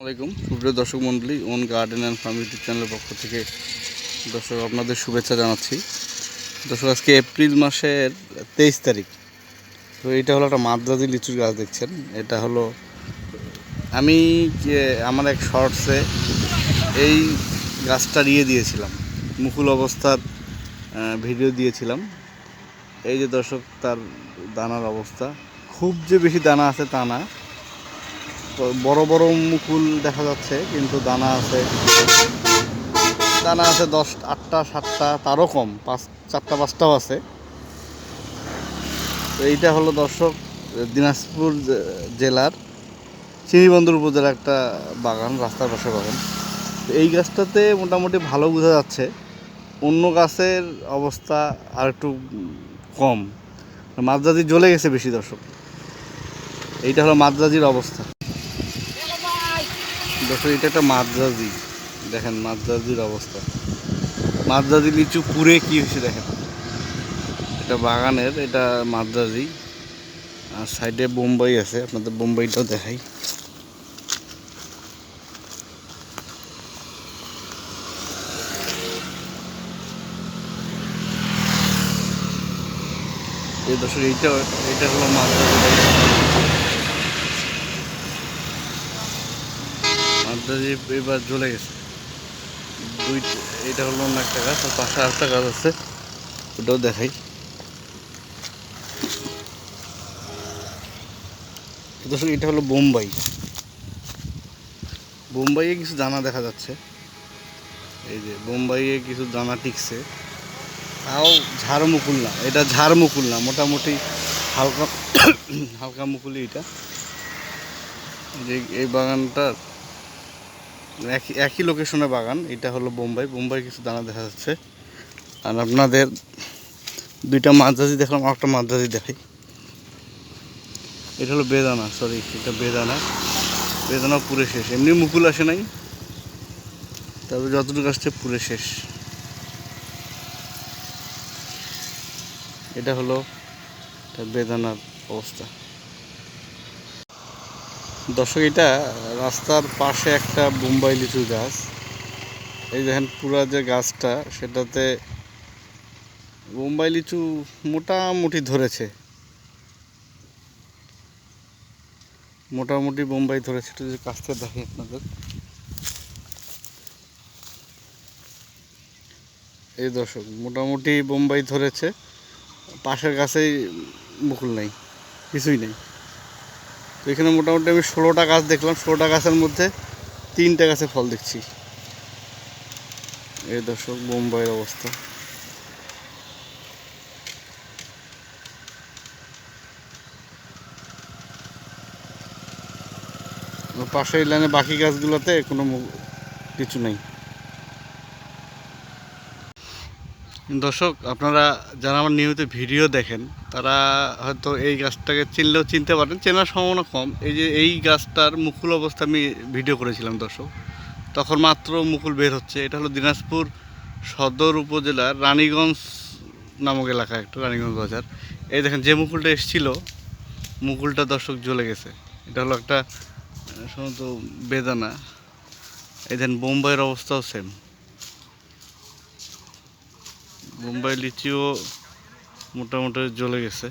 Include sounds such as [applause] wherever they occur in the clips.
আসসালামাইকুম সুপ্রিয় দর্শক মণ্ডলী, own garden and farm YouTube চ্যানেলের পক্ষ থেকে দর্শক আপনাদের শুভেচ্ছা জানাচ্ছি। দর্শক, আজকে এপ্রিল মাসের তেইশ তারিখ। তো এটা হলো একটা মাদ্রাজি লিচুর গাছ দেখছেন। এটা হলো, আমি যে আমার এক শর্টসে এই গাছটা নিয়ে দিয়েছিলাম। মুকুল অবস্থার ভিডিও দিয়েছিলাম। এই যে দর্শক, তার দানার অবস্থা। খুব যে বেশি দানা আছে তা না। বড় বড় মুকুল দেখা যাচ্ছে, কিন্তু দানা আছে। দানা আছে দশ, আটটা, সাতটা, তারও কম, পাঁচ, চারটা, পাঁচটাও আছে। তো এইটা হলো দর্শক, দিনাজপুর জেলার চিনিবন্দর উপজেলার একটা বাগান, রাস্তার পাশে বাগান। তো এই গাছটাতে মোটামুটি ভালো বোঝা যাচ্ছে। অন্য গাছের অবস্থা আর একটু কম। মাদ্রাজি জ্বলে গেছে বেশি, দর্শক। এইটা হলো মাদ্রাজির অবস্থা। দেখো এটা একটা মাদ্রাজি দেখেন মাদ্রাজির অবস্থা। মাদ্রাজি লিচু পুরে কি হয়েছে দেখেন। এটা বাগানের, এটা মাদ্রাজি আর সাইডে বোম্বাই আছে, আপনাদের বোম্বাইটাও দেখাই। এই দর্শক, এইটা এইটা হলো মাদ্রাজি মাদ্রাজি এবার জ্বলে গেছে। দুই এটা হলো অন্য একটা গাছ, আর পাশে আরেকটা গাছ আছে। ওটাও দেখাই। দর্শক, এটা হলো বোম্বাই। বোম্বাইয়ে কিছু দানা দেখা যাচ্ছে। এই যে, বোম্বাইয়ে কিছু দানা টিকছে। তাও ঝাড় মুকুল না, এটা ঝাড় মুকুল না, মোটামুটি হালকা [coughs] হালকা মুকুলি এটা। যে, এই বাগানটার একই একই লোকেশনে বাগান, এটা হলো বোম্বাই। বোম্বাই কিছু দানা দেখা যাচ্ছে। আর আপনাদের দুইটা মাদ্রাজি দেখলাম একটা মাদ্রাজি দেখাই। এটা হলো বেদানা সরি এটা বেদানা। বেদানা পুরে শেষ। এমনি মুকুল আসে নাই। তবে যতটুকু আসছে পুরে শেষ। এটা হলো বেদানার অবস্থা। দর্শক, এটা রাস্তার পাশে একটা বোম্বাই লিচুর গাছ। এই দেখেন পুরা যে গাছটা, সেটাতে বোম্বাই লিচু মোটামুটি ধরেছে। মোটামুটি বোম্বাই ধরেছে, একটু যদি কাছ থেকে দেখি আপনাদের। এই দর্শক, মোটামুটি বোম্বাই ধরেছে। পাশের গাছেই মুকুল নেই, কিছুই নেই। তো এখানে মোটামুটি আমি ষোলোটা গাছ দেখলাম, ষোলোটা গাছের মধ্যে তিনটা গাছে ফল দেখছি। এই দর্শক, বোম্বাইয়ের অবস্থা। পাশের লাইনে বাকি গাছগুলোতে কোনো কিছু নেই। দর্শক, আপনারা যারা আমার নিয়মিত ভিডিও দেখেন, তারা হয়তো এই গাছটাকে চিনলেও চিনতে পারেন। চেনার সম্ভাবনা কম। এই যে এই গাছটার মুকুল অবস্থা আমি ভিডিও করেছিলাম, দর্শক। তখন মাত্র মুকুল বের হচ্ছে। এটা হলো দিনাজপুর সদর উপজেলার রানীগঞ্জ নামক এলাকা, একটা রানীগঞ্জ বাজার। এই দেখেন, যে মুকুলটা এসেছিল, মুকুলটা, দর্শক, জ্বলে গেছে। এটা হলো একটা সম্ভবত বেদানা। এই দেখেন, বোম্বাইয়ের অবস্থাও সেম মুম্বাই লিচিও মোটামুটি জ্বলে গেছে।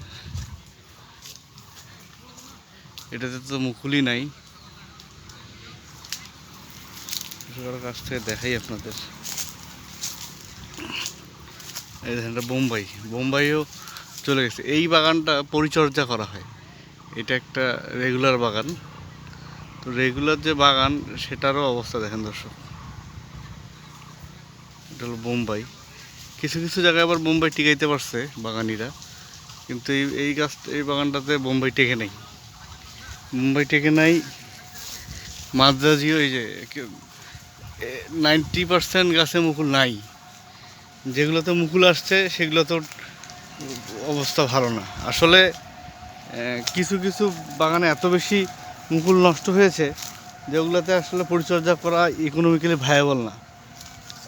এটাতে তো মুকুলই নাই। কাছ থেকে দেখাই আপনাদের। এই বোম্বাই। বোম্বাইও চলে গেছে। এই বাগানটা পরিচর্যা করা হয়। এটা একটা রেগুলার বাগান। তো রেগুলার যে বাগান, সেটারও অবস্থা দেখেন দর্শক। এটা হলো বোম্বাই। কিছু কিছু জায়গায় আবার বোম্বাই টিকাইতে পারছে বাগানিরা। কিন্তু এই এই গাছ, এই বাগানটাতে বোম্বাই টেকে নেই। মুম্বাই টেকে নাই। মাদ্রাজিও এই যে নাইনটি পার্সেন্ট গাছে মুকুল নাই। যেগুলোতে মুকুল আসছে সেগুলো তো অবস্থা ভালো না। আসলে কিছু কিছু বাগানে এত বেশি মুকুল নষ্ট হয়েছে, যেগুলোতে আসলে পরিচর্যা করা ইকোনমিক্যালি ভায়াবল না।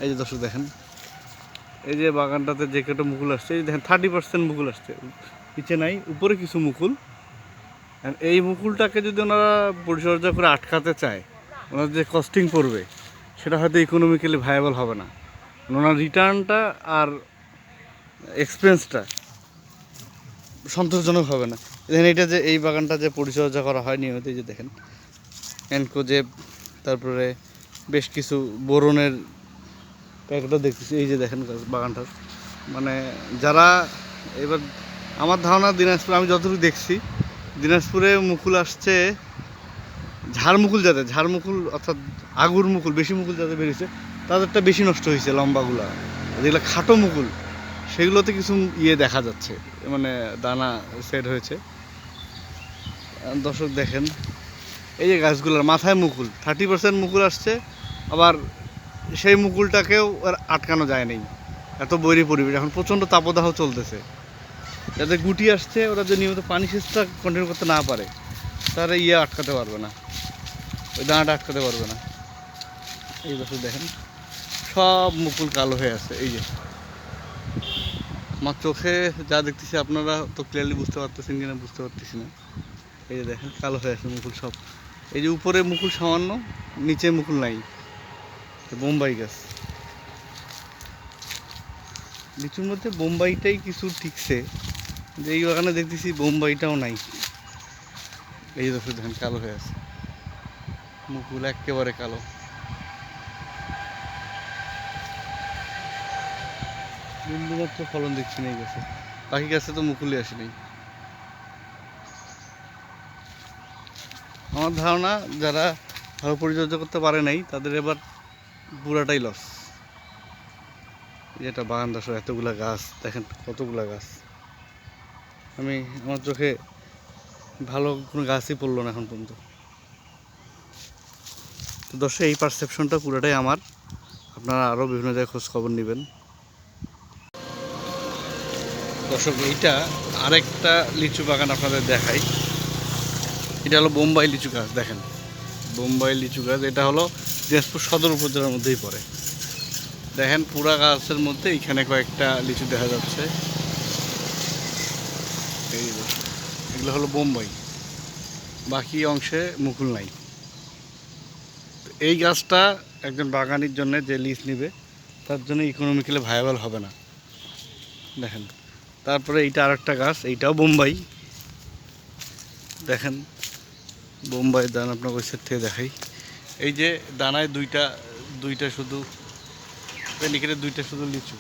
এই যে দর্শক দেখেন। এই যে বাগানটাতে যে কটা মুকুল আসছে, এই দেখেন থার্টি পার্সেন্ট মুকুল আসছে। নিচে নাই, উপরে কিছু মুকুল। এই মুকুলটাকে যদি ওনারা পরিচর্যা করে আটকাতে চায়, ওনার যে কস্টিং পড়বে, সেটা হয়তো ইকোনমিক্যালি ভায়াবল হবে না। ওনার রিটার্নটা আর এক্সপেন্সটা সন্তোষজনক হবে না। দেখেন এটা যে, এই বাগানটা যে পরিচর্যা করা হয় নিয়মিত যে দেখেন এনকোজেব তারপরে বেশ কিছু বোরনের প্যাকেটও দেখতেছি, এই যে দেখেন বাগানটার মানে যারা এবার আমার ধারণা দিনাজপুর, আমি যতটুকু দেখছি, দিনাজপুরে মুকুল আসছে, ঝাড়মুকুল যাতে ঝাড়মুকুল অর্থাৎ আগুর মুকুল, বেশি মুকুল যাতে বেরিয়েছে, তাদেরটা বেশি নষ্ট হয়েছে লম্বাগুলা। যেগুলো খাটো মুকুল, সেগুলোতে কিছু ইয়ে দেখা যাচ্ছে মানে দানা সেট হয়েছে। দর্শক দেখেন, এই যে গাছগুলোর মাথায় মুকুল থার্টি পার্সেন্ট মুকুল আসছে, আবার সেই মুকুলটাকেও আটকানো যায় নাই। এত বৈরী পরিবেশ, এখন প্রচণ্ড তাপদাহ চলতেছে। যাদের গুটি আসছে, ওরা যে নিয়মিত পানি সেচটা কন্টিনিউ করতে না পারে তারা ইয়ে আটকাতে পারবে না। ওই দানাটা আটকাতে পারবে না। এই বছর দেখেন, সব মুকুল কালো হয়ে আছে, এই যে। আমার চোখে যা দেখতেছি, আপনারা তো ক্লিয়ারলি বুঝতে পারতেছেন কিনা, বুঝতে পারতেছি না। এই যে দেখেন, কালো হয়ে আছে মুকুল সব। এই যে উপরে মুকুল সামান্য, নিচে মুকুল নাই। বোম্বাই গাছ। লিচুর মধ্যে বোম্বাইটাই কিছু ঠিকছে যে এই বাগানে দেখতেছি বোম্বাইটাও নাই। এই যে দেখুন, কালো হয়ে আছে। মুকুল একেবারে কালো। বিন্দুমাত্র ফলন দেখছি এই গাছে। বাকি গাছে তো মুকুলই আসে নাই আমার ধারণা, যারা ভালো পরিচর্যা করতে পারে নাই, তাদের এবার পুরাটাই লস যেটা বাগান দশ এতগুলা গাছ, দেখেন কতগুলা গাছ। আমি, আমার চোখে ভালো কোনো গাছই পড়ল না এখন পর্যন্ত। তো দর্শক, এই পারসেপশনটা পুরোটাই আমার। আপনারা আরও বিভিন্ন জায়গায় খোঁজ খবর নেবেন। দর্শক, এইটা আরেকটা লিচু বাগান আপনাদের দেখাই। এটা হলো বোম্বাই লিচু গাছ, দেখেন। বোম্বাই লিচু গাছ, এটা হলো দিনাজপুর সদর উপজেলার মধ্যেই পড়ে। দেখেন পুরা গাছের মধ্যে এখানে কয়েকটা লিচু দেখা যাচ্ছে। এগুলো হলো বোম্বাই। বাকি অংশে মুকুল নাই। এই গাছটা একজন বাগানির জন্য যে লিজ নেবে, তার জন্য ইকোনমিক্যালি ভায়াবল হবে না। দেখেন, তারপরে এইটা আরেকটা গাছ, এইটাও বোম্বাই। দেখেন বোম্বাই দান আপনাকে ওই সাইড থেকে দেখাই। এই যে দানায় দুইটা দুইটা শুধু নিকেটে দুইটা শুধু লিচু।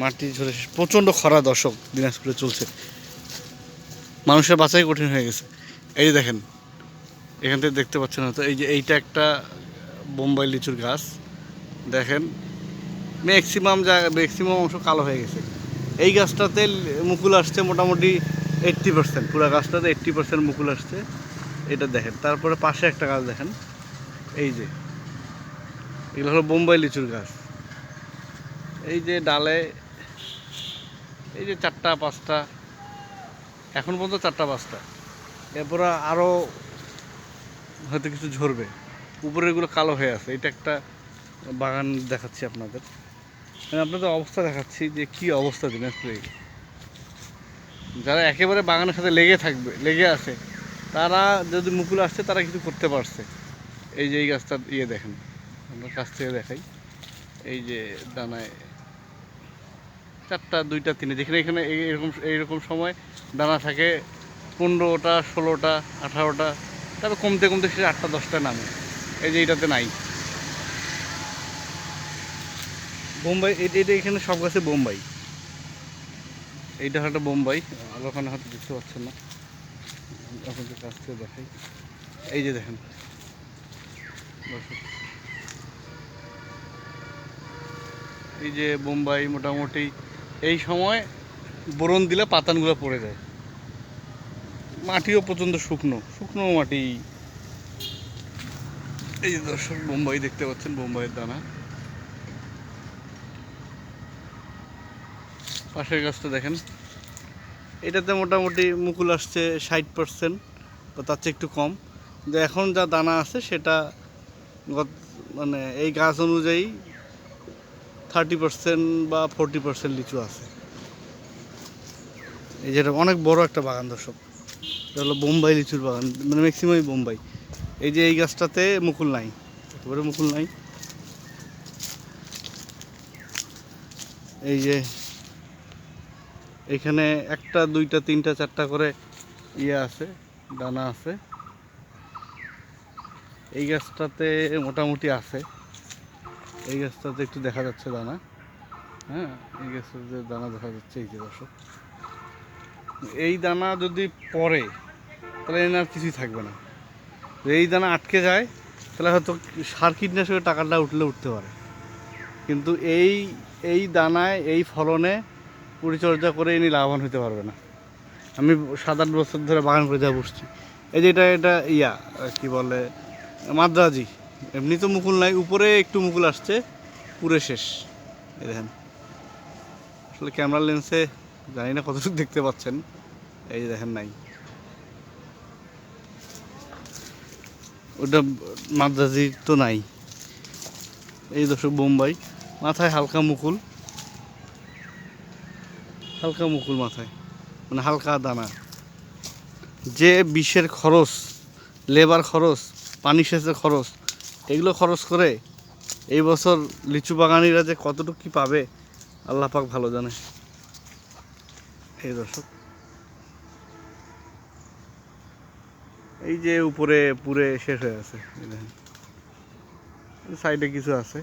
মাটি ঝরে। প্রচণ্ড খরা দর্শক, দিনাজপুরে চলছে। মানুষের বাঁচাই কঠিন হয়ে গেছে। এই যে দেখেন, এখান থেকে দেখতে পাচ্ছেন হয়তো, এই যে এইটা একটা বোম্বাই লিচুর গাছ। দেখেন ম্যাক্সিমাম জায়গা ম্যাক্সিমাম অংশ কালো হয়ে গেছে। এই গাছটাতে মুকুল আসছে মোটামুটি এইট্টি পার্সেন্ট পুরো গাছটাতে এইট্টি পার্সেন্ট মুকুল আসছে, এটা দেখেন। তারপরে পাশে একটা গাছ দেখেন। এই যে, এগুলো হলো বোম্বাই লিচুর গাছ। এই যে ডালে, এই যে চারটা, পাঁচটা, এখন পর্যন্ত চারটা, পাঁচটা। এরপরে আরও হয়তো কিছু ঝরবে। উপরেরগুলো কালো হয়ে আছে। এটা একটা বাগান দেখাচ্ছি আপনাদের। আপনাদের অবস্থা দেখাচ্ছি যে কি অবস্থা দিন দিনাজপুরে। যারা একেবারে বাগানের সাথে লেগে থাকবে, লেগে আছে, তারা যদি মুকুল আসছে, তারা কিছু করতে পারছে। এই যে এই গাছটা ইয়ে দেখেন, আমরা কাছ থেকে দেখাই। এই যে দানায় চারটা, দুইটা তিনে যেখানে এখানে এরকম, এইরকম সময় দানা থাকে, পনেরোটা, ষোলোটা, আঠারোটা, তারপর কমতে কমতে সে আটটা, দশটা নামে। এই যে এইটাতে নাই। বোম্বাই এটা এখানে সব গাছে বোম্বাই। এইটা হয়তো বোম্বাই। ওখানে হয়তো দেখতে পাচ্ছেন না। আপনাদের কাছ থেকে দেখাই। এই যে দেখেন। এই যে বোম্বাই মোটামুটি, এই সময় বোরন দিলে পাতানগুলো পড়ে যায়। মাটিও প্রচণ্ড শুকনো শুকনো মাটি। এই দর্শক, বোম্বাই দেখতে পাচ্ছেন, বোম্বাইয়ের দানা। পাশের গাছটা দেখেন। এটাতে মোটামুটি মুকুল আসছে ষাট পার্সেন্ট বা তার চেয়ে একটু কম। কিন্তু এখন যা দানা আছে সেটা মানে এই গাছ অনুযায়ী থার্টি পার্সেন্ট বা ফোরটি পার্সেন্ট লিচু আছে। এই যেটা অনেক বড় একটা বাগান দর্শক। এটা হলো বোম্বাই লিচুর বাগান মানে ম্যাক্সিমামই বোম্বাই। এই যে এই গাছটাতে মুকুল নাই, একেবারে মুকুল নাই। এই যে এখানে একটা, দুইটা, তিনটা, চারটা করে ইয়ে আছে, দানা আছে। এই গাছটাতে মোটামুটি আছে। এই গাছটাতে একটু দেখা যাচ্ছে দানা। হ্যাঁ এই গাছটাতে দানা দেখা যাচ্ছে, এই যে দর্শক। এই দানা যদি পড়ে, তাহলে এনার কিছুই থাকবে না। এই দানা আটকে যায়, তাহলে হয়তো সার কীটনাশকের টাকাটা উঠলে উঠতে পারে। কিন্তু এই এই দানায়, এই ফলনে পরিচর্যা করে ইনি লাভবান হতে পারবে না। আমি সাত আট বছর ধরে বাগান করে যা বসছি। এই যে এটা এটা ইয়া, কি বলে, মাদ্রাজি। এমনি তো মুকুল নাই, উপরে একটু মুকুল আসছে, পুরে শেষ। এই দেখেন। আসলে ক্যামেরা লেন্সে জানি না কতটুকু দেখতে পাচ্ছেন, এই দেখেন নাই। ওটা মাদ্রাজি তো নাই। এই দর্শক, বোম্বাই। মাথায় হালকা মুকুল। হালকা মুকুল মাথায় মানে হালকা দানা। যে বিষের খরচ, লেবার খরচ, পানি সেচের খরচ, এগুলো খরচ করে এই বছর লিচু বাগানিরা যে কতটুকু কি পাবে, আল্লাহ পাক ভালো জানে। এই দর্শক। এই যে উপরে পুরে শেষ হয়ে আছে সাইডে কিছু আছে।